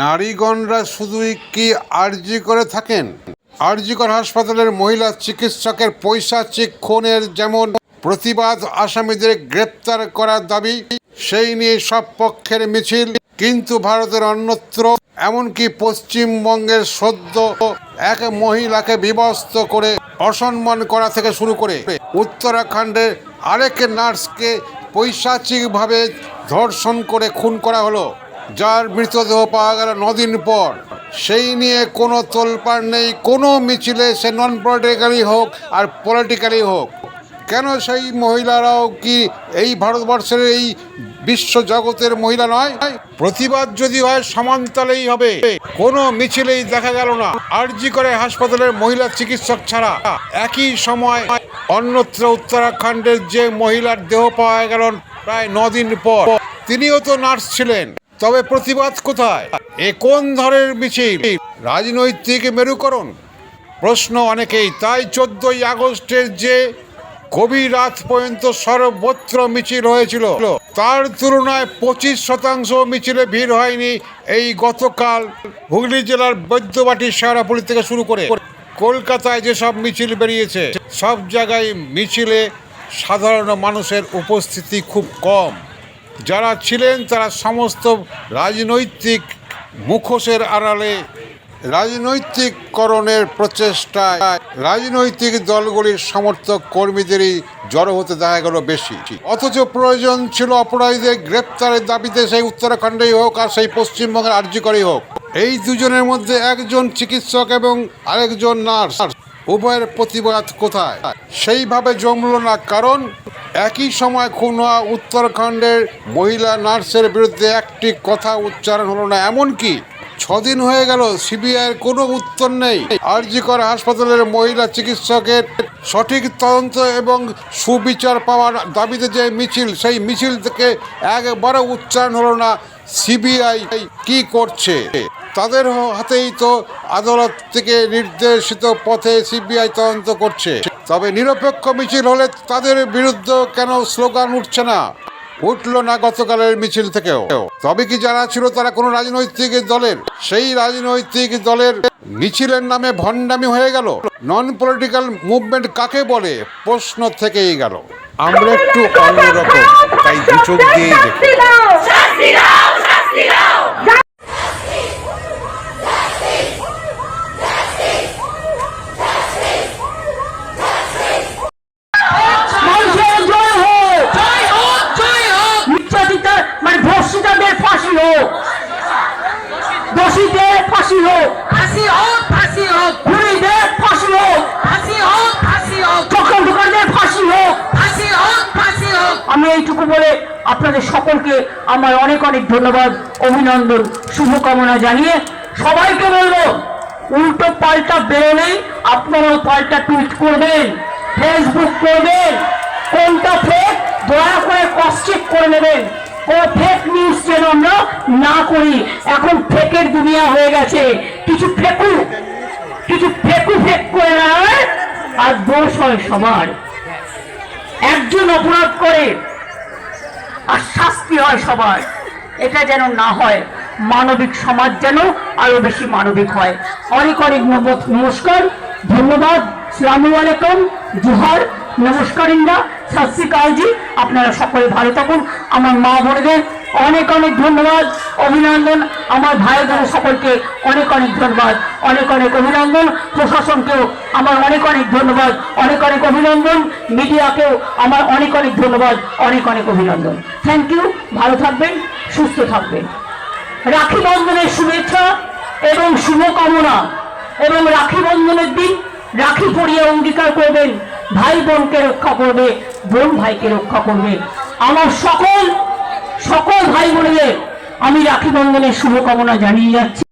নারীগণরা শুধুই কি আরজি করে থাকেন? আরজিকর হাসপাতালের মহিলা চিকিৎসকের পৈশাচিক খুনের যেমন প্রতিবাদ আসামিদের গ্রেপ্তার করার দাবি, সেই নিয়ে সব পক্ষের মিছিল। কিন্তু ভারতের অন্যত্র, এমনকি পশ্চিমবঙ্গের সদ্য এক মহিলাকে বিবস্ত করে অসম্মান করা থেকে শুরু করে উত্তরাখণ্ডের আরেক নার্সকে পৈশাচিকভাবে ধর্ষণ করে খুন করা হলো। যার মৃতদেহ পাওয়া গেল নদিন পর, সেই নিয়ে কোনো তোলপাড় নেই, কোনো মিছিলে সে নন পলিটিক্যালি হোক আর পলিটিক্যালি হোক। কেন সেই মহিলারাও কি এই ভারতবর্ষের এই বিশ্ব জগতের মহিলা নয়? প্রতিবাদ যদি হয় সমান্তলেই হবে। কোনো মিছিলেই দেখা গেল না। আরজি করে হাসপাতালের মহিলা চিকিৎসক ছাড়া একই সময় অন্যত্র উত্তরাখণ্ডের যে মহিলার দেহ পাওয়া গেল প্রায় নদিন পর, তিনিও তো নার্স ছিলেন। তবে প্রতিবাদ কোথায়? এ কোন ধরনের মিছিল? রাজনৈতিক মেরুকরণ? প্রশ্ন অনেকেই, তাই চোদ্দই আগস্টের যে গভীর রাত পর্যন্ত সর্বত্র মিছিল হয়েছিল, তার তুলনায় পঁচিশ শতাংশ মিছিলে ভিড় হয়নি এই গতকাল হুগলি জেলার বৈদ্যবাটি শেয়ারাপুলি থেকে শুরু করে কলকাতায় যেসব মিছিল বেরিয়েছে, সব জায়গায় মিছিলে সাধারণ মানুষের উপস্থিতি খুব কম। যারা ছিলেন তারা সমস্ত রাজনৈতিক মুখোশের আড়ালে রাজনৈতিককরণের প্রচেষ্টায় রাজনৈতিক দলগুলির সমর্থক কর্মীদেরই জড়ো হতে দেখা গেল বেশি। অথচ প্রয়োজন ছিল অপরাধীদের গ্রেপ্তারের দাবিতে সেই উত্তরাখণ্ডেই হোক আর সেই পশ্চিমবঙ্গের আর্যকরই হোক। এই দুজনের মধ্যে একজন চিকিৎসক এবং আরেকজন নার্স। উভয়ের প্রতিবাদ কোথায়? সেইভাবে জমল না কারণ একই সময় খুন হওয়া উত্তরাখণ্ডের মহিলা নার্সের বিরুদ্ধে একটি কথা উচ্চারণ হলো না। এমনকি ছদিন হয়ে গেল, সিবিআইয়ের কোনো উত্তর নেই। আরজিকর হাসপাতালের মহিলা চিকিৎসকের সঠিক তদন্ত এবং সুবিচার পাওয়ার দাবিতে যে মিছিল, সেই মিছিল থেকে একবারও উচ্চারণ হলো না। সিবিআই কি করছে? তাদের হাতেই তো আদালত থেকে নির্দেশিত পথে সিবিআই তদন্ত করছে। তবে নিরপেক্ষ মিছিল হলে তাদের বিরুদ্ধে কেন স্লোগান উঠছে না? উঠল না গতকালের মিছিল থেকেও। তবে কি যারা ছিল তারা কোনো রাজনৈতিক দলের? সেই রাজনৈতিক দলের মিছিলের নামে ভণ্ডামি হয়ে গেল। নন পলিটিক্যাল মুভমেন্ট কাকে বলে? প্রশ্ন থেকেই গেল। আমরা একটু অন্যরকম তাই দু চোখ দিয়েই দেখি শাস্তি দাও শাস্তি দাও মানুষের জয় হোক জয় হোক জয় হোক নির্যাতিতা মানে ধর্ষিতাদের ফাঁসি হোক। দোষীদের ফাঁসি হোক। ফাঁসি হোক ফাঁসি হোক। খুনিদের ফাঁসি হোক। ফাঁসি হোক ফাঁসি হোক। চক্রান্তকারীদের ফাঁসি হোক। ফাঁসি হোক ফাঁসি হোক। আমি এইটুকু বলে আপনাদের সকলকে আমার অনেক অনেক ধন্যবাদ অভিনন্দন শুভকামনা জানিয়ে সবাইকে বলব উল্টো পাল্টা বেরোলেই আপনারাও পাল্টা টুইট করবেন ফেসবুক করবেন কোনটা ফেক দয়া করে ক্রস চেক করে নেবেন। ও ফেক নিউজ যেন আমরা না করি। এখন ফেকের দুনিয়া হয়ে গেছে। কিছু ফেকু কিছু ফেকু ফেক করে নেয় আর দোষ হয় সবার। একজন অপরাধ করে আর শাস্তি হয় সবার। এটা যেন না হয়, মানবিক সমাজ যেন আরও বেশি মানবিক হয়। অনেক অনেক নম- নমস্কার, ধন্যবাদ, সালামু আলাইকুম, জোহার, নমস্কার ইন্দা, সত শ্রীকালজি আপনারা সকলে ভালো থাকুন। আমার মা বোনদের অনেক অনেক ধন্যবাদ, অভিনন্দন। আমার ভাই বোনের সকলকে অনেক অনেক ধন্যবাদ, অনেক অনেক অভিনন্দন। প্রশাসনকেও আমার অনেক অনেক ধন্যবাদ, অনেক অনেক অভিনন্দন। মিডিয়াকেও আমার অনেক অনেক ধন্যবাদ, অনেক অনেক অভিনন্দন। থ্যাংক ইউ ভালো থাকবেন, সুস্থ থাকবেন। রাখি বন্ধনের শুভেচ্ছা এবং শুভকামনা এবং রাখি বন্ধনের দিন রাখি পরিয়ে অঙ্গীকার করবেন, ভাই বোনকে রক্ষা করবে, বোন ভাইকে রক্ষা করবে। আমার সকল সকল ভাই বোনদের আমি রাখি বন্ধনের শুভকামনা জানিয়ে যাচ্ছি।